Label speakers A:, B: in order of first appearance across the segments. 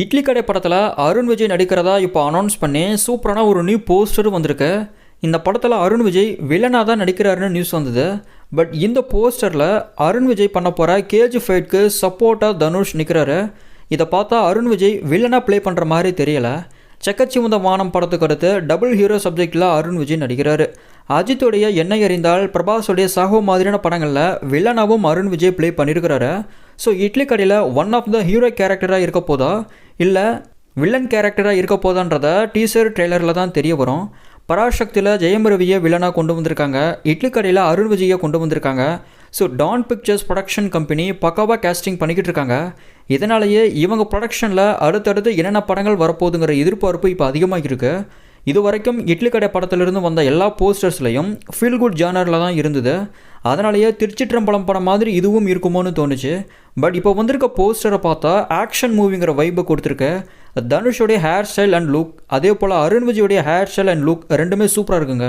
A: இட்லி கடை படத்தில் அருண் விஜய் நடிக்கிறதா இப்போ அனௌன்ஸ் பண்ணி சூப்பரான ஒரு நியூ போஸ்டரும் வந்திருக்கு. இந்த படத்தில் அருண் விஜய் வில்லனாக தான் நடிக்கிறாருன்னு நியூஸ் வந்தது. பட் இந்த போஸ்டரில் அருண் விஜய் பண்ண போகிற கேஜி ஃபைட்க்கு சப்போர்ட்டாக தனுஷ் நிற்கிறாரு இதை பார்த்தா அருண் விஜய் வில்லனாக ப்ளே பண்ணுற மாதிரி தெரியல. செக்கச்சிமுந்த வானம் படத்துக்கு அடுத்து டபுள் ஹீரோ சப்ஜெக்டில் அருண் விஜய் நடிக்கிறாரு. அஜித்துடைய எண்ணெய் அறிந்தால் பிரபாஸுடைய சகோ மாதிரியான படங்களில் வில்லனாவும் அருண் விஜய் ப்ளே பண்ணியிருக்கிறாரு ஸோ இட்லி கடையில் ஒன் ஆஃப் த ஹீரோ கேரக்டராக இருக்க போதா? இல்லை வில்லன் கேரக்டராக இருக்க போதான்றத டீசர் ட்ரெய்லரில் தான் தெரிய வரும். பராசக்தியில் ஜெயம் ரவியை வில்லனாக கொண்டு வந்திருக்காங்க. இட்லி கடையில் அருண் விஜயை கொண்டு வந்திருக்காங்க. So Dawn pictures production company பக்காவாக கேஸ்டிங் பண்ணிக்கிட்டு இருக்காங்க. இதனாலேயே இவங்க ப்ரொடக்ஷனில் அடுத்தடுத்து என்னென்ன படங்கள் வரப்போகுதுங்கிற எதிர்பார்ப்பு இப்போ அதிகமாக இருக்குது இது வரைக்கும் இட்லி கடை படத்திலிருந்து வந்த எல்லா போஸ்டர்ஸ்லையும் ஃபீல் குட் ஜானரில் தான் இருந்தது. அதனாலேயே திருச்சிற்றம்பலம் படம் மாதிரி இதுவும் இருக்குமோன்னு தோணுச்சு. பட் இப்போ வந்திருக்க போஸ்டரை பார்த்தா ஆக்ஷன் மூவிங்கிற வைப்பை கொடுத்துருக்கு. தனுஷோடைய ஹேர் ஸ்டைல் அண்ட் லுக் அதே போல் அருண் விஜயோடைய ஹேர் ஸ்டைல் அண்ட் லுக் ரெண்டுமே சூப்பராக இருக்குங்க.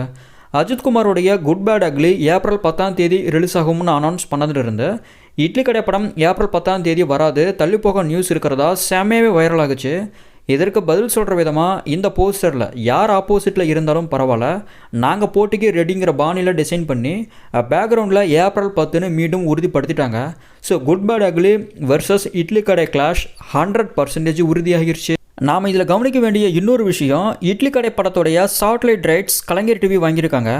A: அஜித்குமாரோடைய குட் பேட் அக்லி ஏப்ரல் பத்தாம் தேதி ரிலீஸ் ஆகும்னு அனௌன்ஸ் பண்ணதில் இருந்து இட்லி கடை படம் ஏப்ரல் பத்தாம் தேதி வராது தள்ளிப்போக நியூஸ் இருக்கிறதா செம்மையாகவே வைரல் ஆகுச்சு. இதற்கு பதில் சொல்கிற விதமாக இந்த போஸ்டரில் யார் ஆப்போசிட்டில் இருந்தாலும் பரவாயில்ல. நாங்கள் போட்டிக்கு ரெடிங்கிற பாணியில் டிசைன் பண்ணி பேக்ரவுண்டில் ஏப்ரல் பத்துன்னு மீண்டும் உறுதிப்படுத்திட்டாங்க. So good bad ugly versus Idli Kadai clash hundred percentage உறுதியாகிருச்சு. நாம் இதில் கவனிக்க வேண்டிய இன்னொரு விஷயம் இட்லி கடை படத்துடைய சாட்டிலைட் ரைட்ஸ் கலைஞர் டிவி வாங்கியிருக்காங்க.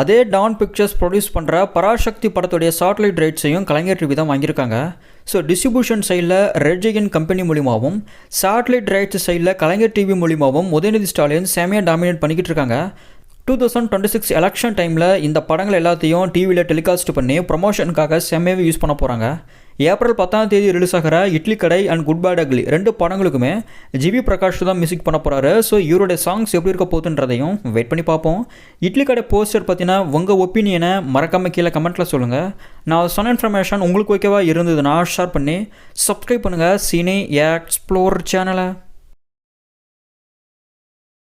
A: அதே டான் பிக்சர்ஸ் ப்ரொடியூஸ் பண்ணுற பராசக்தி படத்துடைய சாட்டலைட் ரைட்ஸையும் கலைஞர் டிவி தான் வாங்கியிருக்காங்க. ஸோ டிஸ்ட்ரிபியூஷன் சைடில் ரெட் கம்பெனி மூலிமாவும் சாட்டிலைட் ரைட்ஸ் சைடில் கலைஞர் டிவி மூலிமாவும் உதயநிதி ஸ்டாலின் செமையாக டாமினேட் பண்ணிக்கிட்டு இருக்காங்க. Two thousand twenty six election டைமில் இந்த படங்கள் எல்லாத்தையும் டிவியில் டெலிகாஸ்ட் பண்ணி ப்ரொமோஷனுக்காக செம்மையாகவே யூஸ் பண்ண போகிறாங்க ஏப்ரல் பத்தாம் தேதி ரிலீஸ் ஆகிற இட்லி கடை அண்ட் குட் பேட் அக்லி ரெண்டு படங்களுக்குமே ஜிவி பிரகாஷ் தான் மியூசிக் பண்ண போகிறாரு ஸோ இவருடைய சாங்ஸ் எப்படி இருக்க போகுதுன்றதையும் வெயிட் பண்ணி பார்ப்போம். இட்லி கடை போஸ்டர் பார்த்தீங்கன்னா உங்கள் ஒப்பீனியனை மறக்காமல் கீழே கமெண்ட்டில் சொல்லுங்கள் நான் சொன்ன இன்ஃபர்மேஷன் உங்களுக்கு ஓகேவா இருந்ததுன்னா ஷேர் பண்ணி சப்ஸ்கிரைப் பண்ணுங்கள் சினி எக்ஸ்ப்ளோர் சேனலை